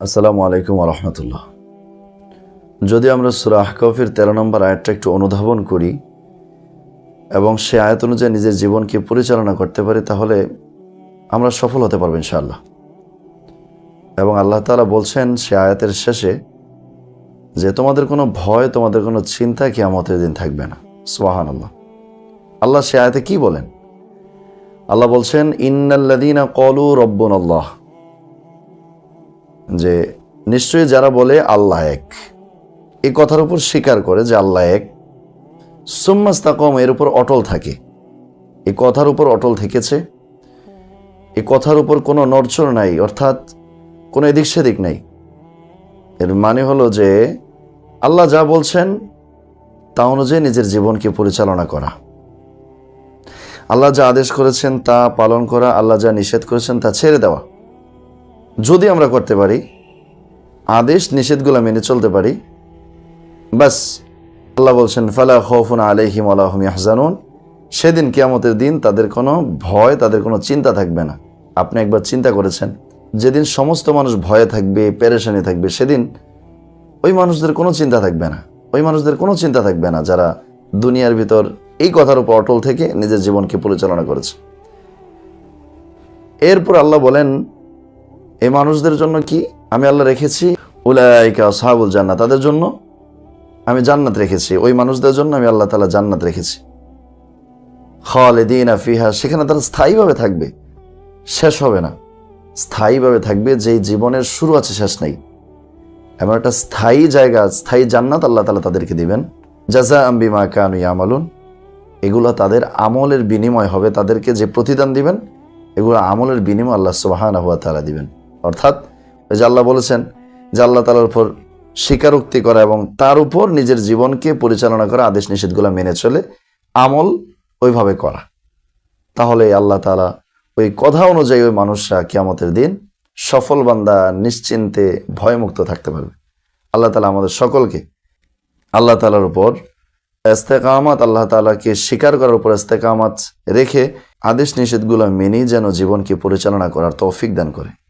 আসসালামু আলাইকুম রহমতুল্লাহ। যদি আমরা সুরা আহকফের তেরো নম্বর আয়াতটা একটু অনুধাবন করি এবং সে আয়াত অনুযায়ী নিজের জীবনকে পরিচালনা করতে পারি, তাহলে আমরা সফল হতে পারব ইনশাআল্লাহ। এবং আল্লাহ তালা বলছেন সে আয়াতের শেষে যে তোমাদের কোনো ভয়, তোমাদের কোনো চিন্তা কি কিয়ামতের দিন থাকবে না। সোহান আল্লাহ আল্লাহ সে আয়াতে কি বলেন? আল্লাহ বলছেন ইন্নাল্লাদিনা কলু রব্বন আল্লাহ যে নিশ্চয়ই যারা বলে আল্লাহ এক এই কথার উপর স্বীকার করে যে আল্লাহ এক সুম্মাস্তাকম এর উপর অটল থাকে। এই কথার উপর অটল থেকেছে। এই কথার উপর কোনো নড়চড় নাই, অর্থাৎ কোনো এদিক সেদিক নাই। এর মানে হলো যে আল্লাহ যা বলছেন, তা অনুযায়ী নিজের জীবনকে পরিচালনা করা। আল্লাহ যা আদেশ করেছেন, তা পালন করা, আল্লাহ যা নিষেধ করেছেন, তা ছেড়ে দেওয়া। যদি আমরা করতে পারি, আদেশ, নিষেধগুলো মেনে চলতে পারি বাস আল্লাহ বলছেন, ফালা খৌফুন আলাইহিম আলাহম ইয়াহজানুন। সেদিন কেয়ামতের দিন তাদের কোনো ভয়, তাদের কোনো চিন্তা থাকবে না। আপনি একবার চিন্তা করেছেন, যেদিন সমস্ত মানুষ ভয়ে থাকবে, পেরেশানি থাকবে, সেদিন ওই মানুষদের কোনো চিন্তা থাকবে না। ওই মানুষদের কোনো চিন্তা থাকবে না যারা দুনিয়ার ভিতর এই কথার উপর অটল থেকে নিজের জীবনকে পরিচালনা করেছে। এরপর আল্লাহ বলেন এই মানুষদের জন্য কি আমি আল্লাহ রেখেছি? উলাইকা সাহাবুল জান্নাত তাদের জন্য আমি জান্নাত রেখেছি। ওই মানুষদের জন্য আমি আল্লাহ তালা জান্নাত রেখেছি। খালেদিন আফিহা সেখানে তারা স্থায়ীভাবে থাকবে। শেষ হবে না। স্থায়ীভাবে থাকবে, যেই জীবনের শুরু আছে, শেষ নেই। এমন একটা স্থায়ী জায়গা, স্থায়ী জান্নাত আল্লাহ তালা তাদেরকে দিবেন। জাজা আম্বিমা কানু ইয়ামালুন। এগুলো তাদের আমলের বিনিময় হবে। তাদেরকে যে প্রতিদান দিবেন, এগুলো আমলের বিনিময় আল্লাহ সুবাহান হুয়া তালা দিবেন। অর্থাৎ যে আল্লাহ বলেছেন যে আল্লাহ তালার উপর স্বীকারোক্তি করা এবং তার উপর নিজের জীবনকে পরিচালনা করা আদেশ নিষেধগুলো মেনে চলে, আমল ওইভাবে করা। তাহলে আল্লাহ তালা ওই কথা অনুযায়ী ওই মানুষরা কিয়ামতের দিন সফল বান্দা নিশ্চিন্তে ভয়মুক্ত থাকতে পারবে। আল্লাহ তালা আমাদের সকলকে, আল্লাহ তালার উপর এস্তেকামাত আল্লাহ তালাকে স্বীকার করার উপর এস্তেকামাত রেখে আদেশ নিষেধগুলো মেনেই যেন জীবনকে পরিচালনা করার তৌফিক দান করে।